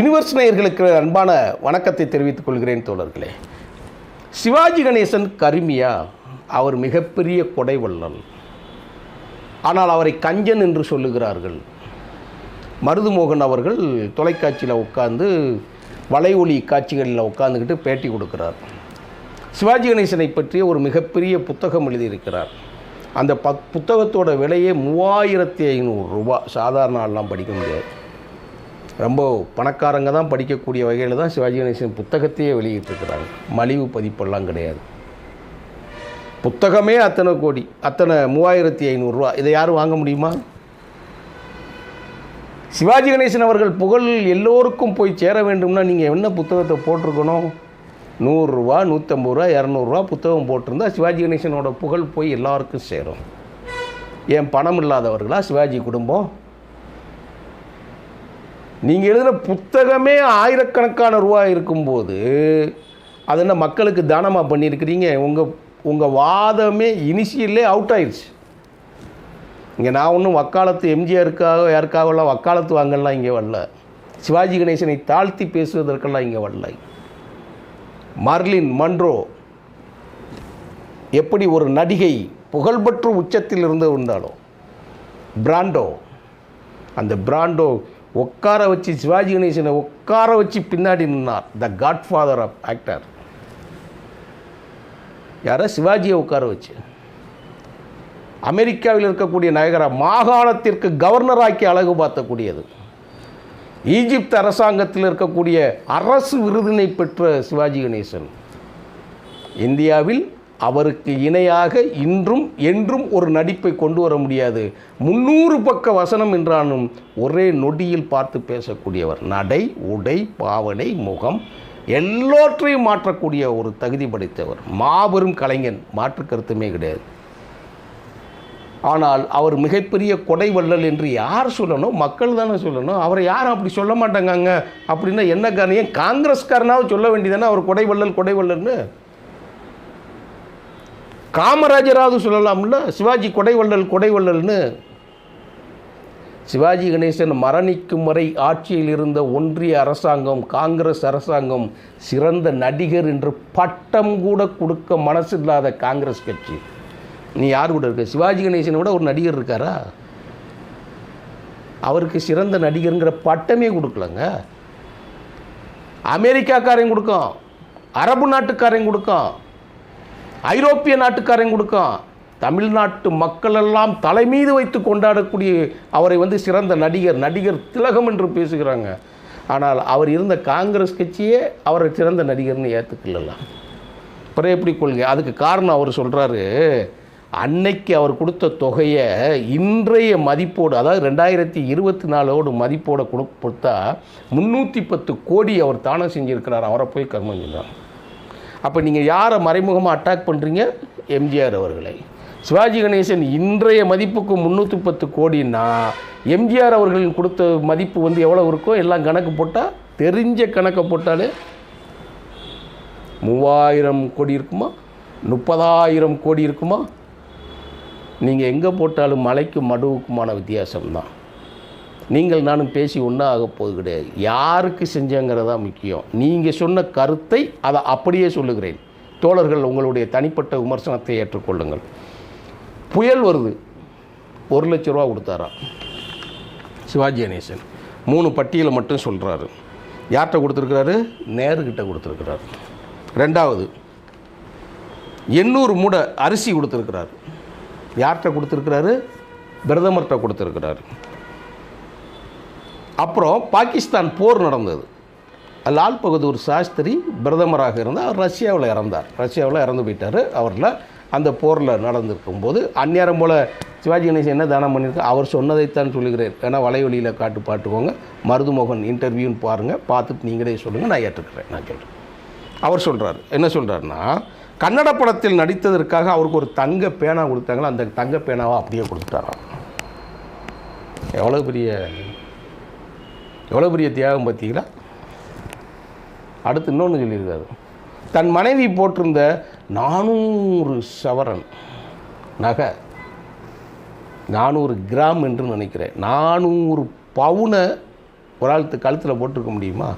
Universe நேயர்களுக்கு அன்பான வணக்கத்தை தெரிவித்துக் கொள்கிறேன் தோழர்களே. சிவாஜி கணேசன் கருமியா? அவர் மிகப்பெரிய கொடைவள்ளல் ஆனால் அவரை கஞ்சன் என்று சொல்லுகிறார்கள். மருதுமோகன் அவர்கள் தொலைக்காட்சியில் உட்கார்ந்து வலை ஒளி காட்சிகளில் உட்காந்துக்கிட்டு பேட்டி கொடுக்கிறார். சிவாஜி கணேசனை பற்றிய ஒரு மிகப்பெரிய புத்தகம் எழுதியிருக்கிறார். அந்த ப புத்தகத்தோட விலையே மூவாயிரத்தி ஐநூறு ரூபா. சாதாரண ஆள்லாம் படிக்க முடியாது. ரொம்ப பணக்காரங்க தான் படிக்கக்கூடிய வகையில் தான் சிவாஜி கணேசன் புத்தகத்தையே வெளியிட்டிருக்கிறாங்க. மலிவு பதிப்பெல்லாம் கிடையாது. புத்தகமே அத்தனை கோடி அத்தனை மூவாயிரத்தி ஐநூறுரூவா இதை யாரும் வாங்க முடியுமா? சிவாஜி கணேசன் அவர்கள் புகழ் எல்லோருக்கும் போய் சேர வேண்டும்னா நீங்கள் என்ன புத்தகத்தை போட்டிருக்கணும்? நூறுரூவா நூற்றம்பது ரூபா இரநூறுவா புத்தகம் போட்டிருந்தா சிவாஜி கணேசனோட புகழ் போய் எல்லாருக்கும் சேரும். ஏன் பணம் இல்லாதவர்களா? சிவாஜி குடும்பம். நீங்கள் எழுதின புத்தகமே ஆயிரக்கணக்கான ரூபா இருக்கும்போது அது என்ன மக்களுக்கு தானமாக பண்ணியிருக்கிறீங்க? உங்கள் உங்கள் வாதமே இனிஷியல்லே அவுட் ஆயிடுச்சு இங்கே நான் ஒன்றும் வக்காலத்து எம்ஜிஆருக்காக யாருக்காகலாம் வக்காலத்து வாங்கலாம் இங்கே வரல. சிவாஜி கணேசனை தாழ்த்தி பேசுவதற்கெல்லாம் இங்கே வரல. மர்லின் மன்றோ எப்படி ஒரு நடிகை புகழ்பெற்ற உச்சத்தில் இருந்து இருந்தாலும் பிராண்டோ அந்த பிராண்டோ உட்கார வச்சு சிவாஜி கணேசனை உட்கார வச்சு பின்னாடி நின்னார். த காட்ஃபாதர் ஆஃப் ஆக்டர் யாரை சிவாஜியை உட்கார வச்சு. அமெரிக்காவில் இருக்கக்கூடிய நகர மாகாணத்திற்கு கவர்னராக்கி அழகு பார்த்தக்கூடியது. ஈஜிப்த் அரசாங்கத்தில் இருக்கக்கூடிய அரசு விருதினை பெற்ற சிவாஜி கணேசன். இந்தியாவில் அவருக்கு இணையாக இன்றும் என்றும் ஒரு நடிப்பை கொண்டு வர முடியாது. முன்னூறு பக்க வசனம் என்றாலும் ஒரே நொடியில் பார்த்து பேசக்கூடியவர். நடை உடை பாவனை முகம் எல்லோற்றையும் மாற்றக்கூடிய ஒரு தகுதி படைத்தவர். மாபெரும் கலைஞன் மாற்று கருத்துமே கிடையாது. ஆனால் அவர் மிகப்பெரிய கொடை வள்ளல் என்று யார் சொல்லணும்? மக்கள் தானே சொல்லணும். அவரை யாரும் அப்படி சொல்ல மாட்டாங்க அப்படின்னா என்ன காரணம்? ஏன் காங்கிரஸ்காரனாவது சொல்ல வேண்டியதானே அவர் கொடை வள்ளல் கொடை வள்ளல்னு? காமராஜராவது சொல்லலாம்ல? சிவாஜி கொடைவள்ளல் கொடைவள்ளல்னு. சிவாஜி கணேசன் மரணிக்கும் வரை ஆட்சியில் இருந்த ஒன்றிய அரசாங்கம் காங்கிரஸ் அரசாங்கம் சிறந்த நடிகர் என்று பட்டம் கூட கொடுக்க மனசில்லாத காங்கிரஸ் கட்சி. நீ யார் கூட இருக்க? சிவாஜி கணேசனை விட ஒரு நடிகர் இருக்காரா? அவருக்கு சிறந்த நடிகருங்கிற பட்டமே கொடுக்கலங்க. அமெரிக்காக்காரையும் கொடுக்கும். அரபு நாட்டுக்காரையும் கொடுக்கும். ஐரோப்பிய நாட்டுக்காரன் கொடுக்கும் தமிழ்நாட்டு மக்களெல்லாம் தலைமீது வைத்து கொண்டாடக்கூடிய அவரை வந்து சிறந்த நடிகர் நடிகர் திலகம் என்று பேசுகிறாங்க. ஆனால் அவர் இருந்த காங்கிரஸ் கட்சியே அவரை சிறந்த நடிகர்னு ஏற்றுக்கலாம் அப்புறம் எப்படி கொள்கை? அதுக்கு காரணம் அவர் சொல்கிறாரு அன்னைக்கு அவர் கொடுத்த தொகையை இன்றைய மதிப்போடு அதாவது ரெண்டாயிரத்தி இருபத்தி நாலோடு மதிப்போடு கொடு கொடுத்தா முந்நூற்றி பத்து கோடி அவர் தானம் செஞ்சுருக்கிறார். அவரை போய் கர்மம் சொன்னார் அப்போ நீங்கள் யாரை மறைமுகமாக அட்டாக் பண்ணுறீங்க எம்ஜிஆர் அவர்களை. சிவாஜி கணேசன் இன்றைய மதிப்புக்கு முந்நூற்றி பத்து கோடின்னா எம்ஜிஆர் அவர்களின் கொடுத்த மதிப்பு வந்து எவ்வளோ இருக்கோ எல்லாம் கணக்கு போட்டால் தெரிஞ்ச கணக்கை போட்டாலே மூவாயிரம் கோடி இருக்குமா? முப்பதாயிரம் கோடி இருக்குமா? நீங்கள் எங்கே போட்டாலும் மலைக்கும் மடுவுக்குமான வித்தியாசம்தான். நீங்கள் நானும் பேசி ஒன்றா ஆக கிடையாது. யாருக்கு செஞ்சங்கிறதா முக்கியம். நீங்கள் சொன்ன கருத்தை அதை அப்படியே சொல்லுகிறேன். தோழர்கள் உங்களுடைய தனிப்பட்ட விமர்சனத்தை ஏற்றுக்கொள்ளுங்கள். புயல் வருது. ஒரு லட்ச ரூபா கொடுத்தாராம் சிவாஜி கணேசன். மூணு பட்டியலை மட்டும் சொல்கிறாரு யார்கிட்ட கொடுத்துருக்கிறாரு? நேருக்கிட்ட கொடுத்துருக்கிறாரு. ரெண்டாவது எண்ணூறு மூடை அரிசி கொடுத்துருக்கிறாரு. யார்கிட்ட கொடுத்துருக்கிறாரு? பிரதமர்கிட்ட கொடுத்துருக்கிறாரு. அப்புறம் பாகிஸ்தான் போர் நடந்தது. லால் பகதூர் சாஸ்திரி பிரதமராக இருந்தால் அவர் ரஷ்யாவில் இறந்தார். ரஷ்யாவில் இறந்து போயிட்டார். அவரில் அந்த போரில் நடந்திருக்கும் போது அந்நேரம் போல் சிவாஜி கணேசன் என்ன தானம் பண்ணியிருக்கா அவர் சொன்னதைத்தான் சொல்லுகிறேன். ஏன்னா வலைவழியில் காட்டு பாட்டுக்கோங்க மருதுமோகன் இன்டர்வியூன்னு பாருங்கள் பார்த்துட்டு நீங்களே சொல்லுங்கள் நான் ஏற்றுக்கிறேன். நான் கேட்டேன் அவர் சொல்கிறார் என்ன சொல்கிறாருன்னா கன்னட படத்தில் நடித்ததற்காக அவருக்கு ஒரு தங்க பேனா கொடுத்தாங்களோ? அந்த தங்க பேனாவை அப்படியே கொடுத்துட்டாராம். எவ்வளோ பெரிய எவ்வளோ பெரிய தியாகம் பார்த்தீங்களா? அடுத்து இன்னொன்று சொல்லியிருக்காரு. தன் மனைவி போட்டிருந்த நானூறு சவரன் நகை நானூறு கிராம் என்று நினைக்கிறேன். நானூறு பவுனை ஒரு ஆள் கழுத்தில் போட்டிருக்க முடியுமா?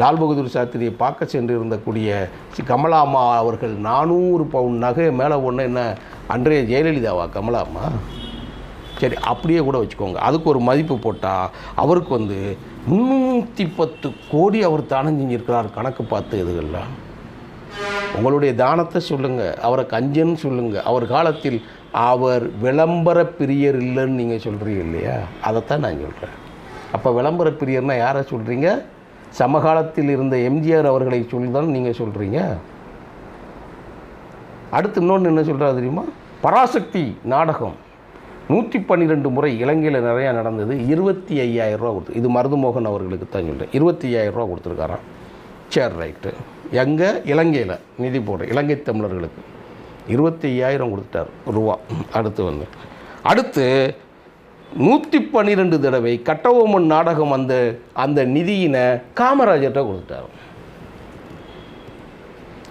லால் பகதூர் சாஸ்திரியை பார்க்க சென்று இருந்தக்கூடிய கமலாம்மா அவர்கள் நானூறு பவுன் நகை மேலே ஒன்று என்ன அன்றைய ஜெயலலிதாவா? கமலாம்மா சரி அப்படியே கூட வச்சுக்கோங்க. அதுக்கு ஒரு மதிப்பு போட்டால் அவருக்கு வந்து முந்நூற்றி பத்து கோடி அவர் தானம் செஞ்சிருக்கிறார் கணக்கு பார்த்து இதுகளில். உங்களுடைய தானத்தை சொல்லுங்கள் அவரை கஞ்சன்னு சொல்லுங்கள் அவர் காலத்தில் அவர் விளம்பர பிரியர் இல்லைன்னு நீங்கள் சொல்கிறீங்க இல்லையா? அதைத்தான் நான் சொல்கிறேன் அப்போ விளம்பர பிரியர்னா யாரை சொல்கிறீங்க சமகாலத்தில் இருந்த எம்ஜிஆர் அவர்களை சொல்லி தான் நீங்கள் சொல்கிறீங்க அடுத்து இன்னொன்று என்ன சொல்கிறா தெரியுமா? பராசக்தி நாடகம். நூற்றி பன்னிரெண்டு முறை இலங்கையில் நிறையா நடந்தது. இருபத்தி ஐயாயிரம் ரூபா கொடுத்து இது மருதுமோகன் அவர்களுக்கு தான் சொல்கிறேன் இருபத்தி ஐயாயிரம் ரூபா கொடுத்துருக்காராம். சேர் ரைட்டு எங்கே? இலங்கையில் நிதி போடுற இலங்கை தமிழர்களுக்கு. இருபத்தி ஐயாயிரம் கொடுத்துட்டார் ரூபா. அடுத்து வந்து அடுத்து நூற்றி பன்னிரெண்டு தடவை கட்டபொம்மன் நாடகம் அந்த அந்த நிதியினை காமராஜர்கிட்ட கொடுத்துட்டார்.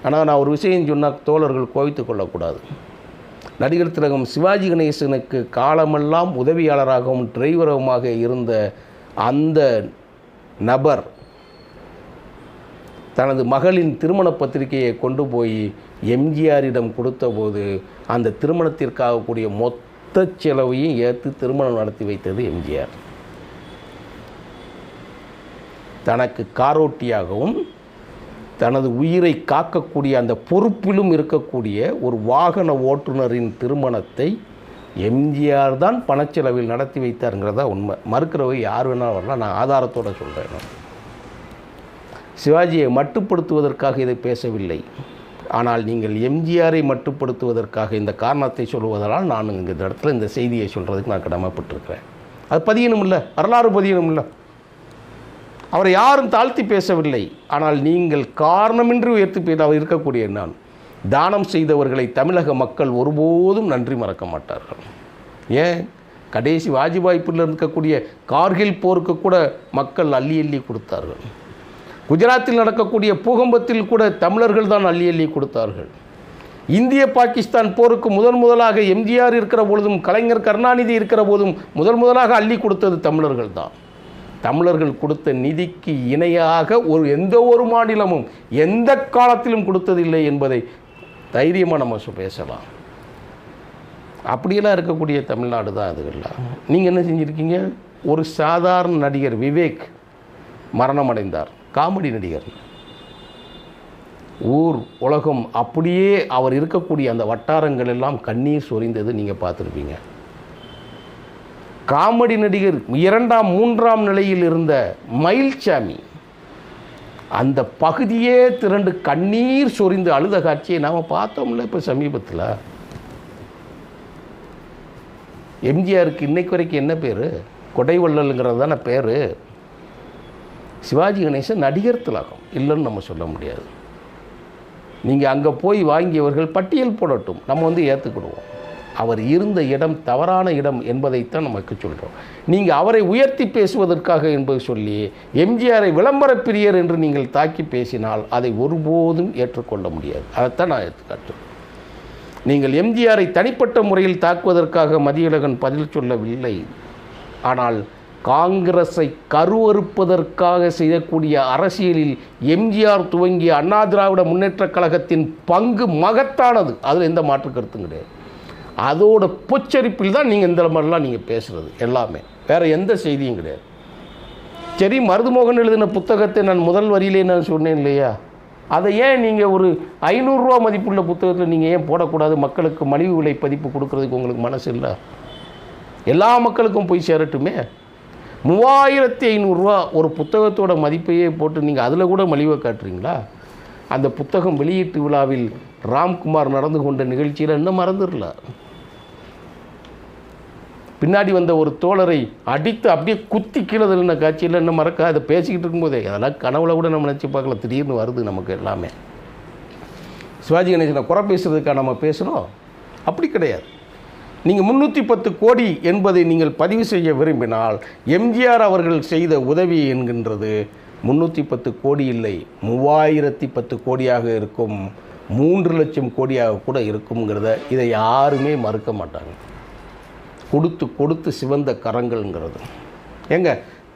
ஆனால் நான் ஒரு விஷயம் சொன்னால் தோழர்கள் கோவித்து கொள்ளக்கூடாது. நடிகர் திலகம் சிவாஜி கணேசனுக்கு காலமெல்லாம் உதவியாளராகவும் டிரைவராகவும் இருந்த அந்த நபர் தனது மகளின் திருமண பத்திரிகையை கொண்டு போய் எம்ஜிஆரிடம் கொடுத்தபோது அந்த திருமணத்திற்காக கூடிய மொத்த செலவையும் ஏற்று திருமணம் நடத்தி வைத்தது எம்ஜிஆர். தனக்கு காரோட்டியாகவும் தனது உயிரை காக்கக்கூடிய அந்த பொறுப்பிலும் இருக்கக்கூடிய ஒரு வாகன ஓட்டுநரின் திருமணத்தை எம்ஜிஆர் தான் பணச்செலவில் நடத்தி வைத்தாருங்கிறதா உண்மை. மறுக்கிறவை யார் வேணாலும் வரலாம். நான் ஆதாரத்தோடு சொல்கிறேன் நான். சிவாஜியை மட்டுப்படுத்துவதற்காக இதை பேசவில்லை. ஆனால் நீங்கள் எம்ஜிஆரை மட்டுப்படுத்துவதற்காக இந்த காரணத்தை சொல்வதனால் நான் இந்த இடத்துல இந்த செய்தியை சொல்கிறதுக்கு நான் கடமைப்பட்டிருக்கிறேன். அது பதியணும் இல்லை வரலாறு பதியணும் இல்லை அவரை யாரும் தாழ்த்தி பேசவில்லை. ஆனால் நீங்கள் காரணமின்றி உயர்த்தி பேர் அவர் இருக்கக்கூடிய நான். தானம் செய்தவர்களை தமிழக மக்கள் ஒருபோதும் நன்றி மறக்க மாட்டார்கள். ஏன்? கடைசி வாஜ்பாய்ப்பில் இருக்கக்கூடிய கார்கில் போருக்கு கூட மக்கள் அள்ளி அள்ளி கொடுத்தார்கள். குஜராத்தில் நடக்கக்கூடிய பூகம்பத்தில் கூட தமிழர்கள் தான் அள்ளி அள்ளி கொடுத்தார்கள். இந்திய பாகிஸ்தான் போருக்கு முதன் முதலாக எம்ஜிஆர் இருக்கிற பொழுதும் கலைஞர் கருணாநிதி இருக்கிற போதும் முதல் முதலாக அள்ளி கொடுத்தது தமிழர்கள் தான். தமிழர்கள் கொடுத்த நிதிக்கு இணையாக ஒரு எந்த ஒரு மாநிலமும் எந்த காலத்திலும் கொடுத்ததில்லை என்பதை தைரியமாக நம்ம பேசலாம். அப்படியெல்லாம் இருக்கக்கூடிய தமிழ்நாடு தான் அதுகள்லாம் நீங்கள் என்ன செஞ்சுருக்கீங்க? ஒரு சாதாரண நடிகர் விவேக் மரணம் அடைந்தார் காமெடி நடிகர். ஊர் உலகம் அப்படியே அவர் இருக்கக்கூடிய அந்த வட்டாரங்கள் எல்லாம் கண்ணீர் சொரிந்தது நீங்கள் பார்த்துருப்பீங்க. காமெடி நடிகர் இரண்டாம் மூன்றாம் நிலையில் இருந்த மயில்சாமி. அந்த பகுதியே திரண்டு கண்ணீர் சொரிந்து அழுத காட்சியை நாம் பார்த்தோம்ல இப்போ சமீபத்தில். எம்ஜிஆருக்கு இன்னைக்கு வரைக்கும் என்ன பேர்? கொடைவள்ளலுங்கிறது தானே பேர். சிவாஜி கணேசன் நடிகர் திலகம். இல்லைன்னு நம்ம சொல்ல முடியாது. நீங்கள் அங்கே போய் வாங்கியவர்கள் பட்டியல் போடட்டும். நம்ம வந்து ஏற்றுக்கிடுவோம் அவர் இருந்த இடம் தவறான இடம் என்பதைத்தான் நமக்கு சொல்கிறோம் நீங்கள் அவரை உயர்த்தி பேசுவதற்காக என்பது சொல்லி எம்ஜிஆரை விளம்பர பிரியர் என்று நீங்கள் தாக்கி பேசினால் அதை ஒருபோதும் ஏற்றுக்கொள்ள முடியாது. அதைத்தான் நான் எடுத்துக்காட்டுறேன் நீங்கள் எம்ஜிஆரை தனிப்பட்ட முறையில் தாக்குவதற்காக மதியழகன் பதில் சொல்லவில்லை. ஆனால் காங்கிரஸை கருவறுப்பதற்காக செய்யக்கூடிய அரசியலில் எம்ஜிஆர் துவங்கிய அண்ணா திராவிட முன்னேற்றக் கழகத்தின் பங்கு மகத்தானது. அதில் எந்த மாற்று கருத்தும் கிடையாது. அதோட பொச்சரிப்பில் தான் நீங்கள் இந்த மாதிரிலாம் நீங்கள் பேசுகிறது எல்லாமே. வேறு எந்த செய்தியும் கிடையாது. சரி மருதுமோகன் எழுதின புத்தகத்தை நான் முதல் வரியிலே நான் சொன்னேன் இல்லையா? அதை ஏன் நீங்கள் ஒரு ஐநூறுரூவா மதிப்புள்ள புத்தகத்தில் நீங்கள் ஏன் போடக்கூடாது? மக்களுக்கு மலிவு விலை பதிப்பு கொடுக்கறதுக்கு உங்களுக்கு மனசு இல்லை? எல்லா மக்களுக்கும் போய் சேரட்டுமே? மூவாயிரத்தி ஐநூறுரூவா ஒரு புத்தகத்தோட மதிப்பையே போட்டு நீங்கள் அதில் கூட மலிவை காட்டுறீங்களா? அந்த புத்தகம் வெளியீட்டு விழாவில் ராம்குமார் நடந்து கொண்ட நிகழ்ச்சியில் இன்னும் மறந்துடல. பின்னாடி வந்த ஒரு தோழரை அடித்து அப்படியே குத்தி கீழே தள்ளின காட்சியில் என்ன மறக்க அதை பேசிக்கிட்டு இருக்கும்போதே அதெல்லாம் கனவுல கூட நம்ம நினச்சி பார்க்கல. திடீர்னு வருது நமக்கு எல்லாமே. சிவாஜி கணேசனை குறை பேசுறதுக்காக நம்ம பேசணும் அப்படி கிடையாது. நீங்கள் முந்நூற்றி பத்து கோடி என்பதை நீங்கள் பதிவு செய்ய விரும்பினால் எம்ஜிஆர் அவர்கள் செய்த உதவி என்கின்றது முந்நூற்றி பத்து கோடி இல்லை மூவாயிரத்தி பத்து கோடியாக இருக்கும் மூன்று லட்சம் கோடியாக கூட இருக்குங்கிறத இதை யாருமே மறுக்க மாட்டாங்க. கொடுத்து கொடுத்து சிவந்த கரங்கள்ங்கிறது. ஏங்க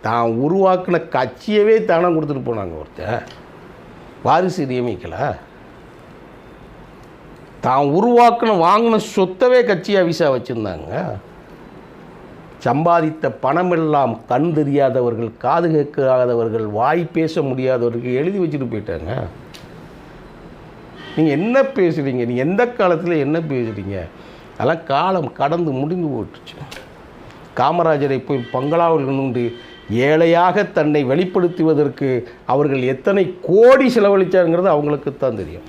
தான் உருவாக்கின கட்சியவே தானம் கொடுத்துட்டு போனாங்க ஒருத்தர் வாரிசு நியமிக்கல. தான் உருவாக்கின வாங்கின சொத்தவே கட்சியாக விசா வச்சுருந்தாங்க. சம்பாதித்த பணமெல்லாம் கண் தெரியாதவர்கள் காது கேட்காதவர்கள் வாய் பேச முடியாதவர்கள் எழுதி வச்சுட்டு போயிட்டாங்க. நீங்கள் என்ன பேசுகிறீங்க நீ எந்த காலத்தில் என்ன பேசுகிறீங்க அதெல்லாம் காலம் கடந்து முடிந்து போட்டுச்சு. காமராஜரை போய் பங்களாவில் நின்று ஏழையாக தன்னை வெளிப்படுத்துவதற்கு அவர்கள் எத்தனை கோடி செலவழித்தாருங்கிறது அவங்களுக்கு தான் தெரியும்.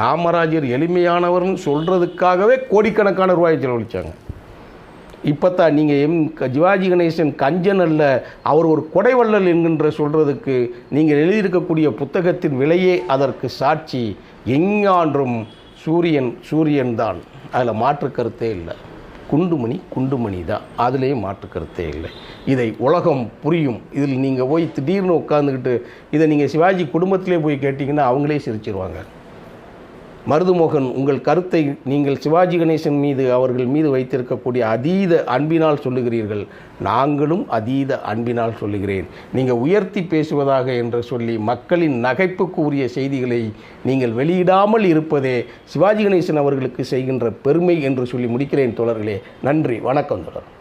காமராஜர் எளிமையானவர்னு சொல்கிறதுக்காகவே கோடிக்கணக்கான ரூபாயை செலவழித்தாங்க இப்போ தான் நீங்கள் எம் க- சிவாஜி கணேசன் கஞ்சன் அல்ல அவர் ஒரு கொடைவள்ளல் என்கின்ற சொல்கிறதுக்கு நீங்கள் எழுதியிருக்கக்கூடிய புத்தகத்தின் விலையே அதற்கு சாட்சி. எங்கான்றும் சூரியன் சூரியன் தான். அதில் மாற்று கருத்தே இல்லை. குண்டுமணி குண்டுமணி தான். அதுலேயே மாற்று கருத்தே இல்லை. இதை உலகம் புரியும். இதில் நீங்கள் போய் திடீர்னு உட்காந்துக்கிட்டு இதை நீங்கள் சிவாஜி குடும்பத்திலே போய் கேட்டிங்கன்னா அவங்களே சிரிச்சிருவாங்க. மருதுமோகன் உங்கள் கருத்தை நீங்கள் சிவாஜி கணேசன் மீது அவர்கள் மீது வைத்திருக்கக்கூடிய அதீத அன்பினால் சொல்லுகிறீர்கள். நாங்களும் அதீத அன்பினால் சொல்லுகிறேன். நீங்கள் உயர்த்தி பேசுவதாக என்று சொல்லி மக்களின் நகைப்புக்கு உரிய செய்திகளை நீங்கள் வெளியிடாமல் இருப்பதே சிவாஜி கணேசன் அவர்களுக்கு செய்கின்ற பெருமை என்று சொல்லி முடிக்கிறேன் தோழர்களே. நன்றி வணக்கம் தொடர்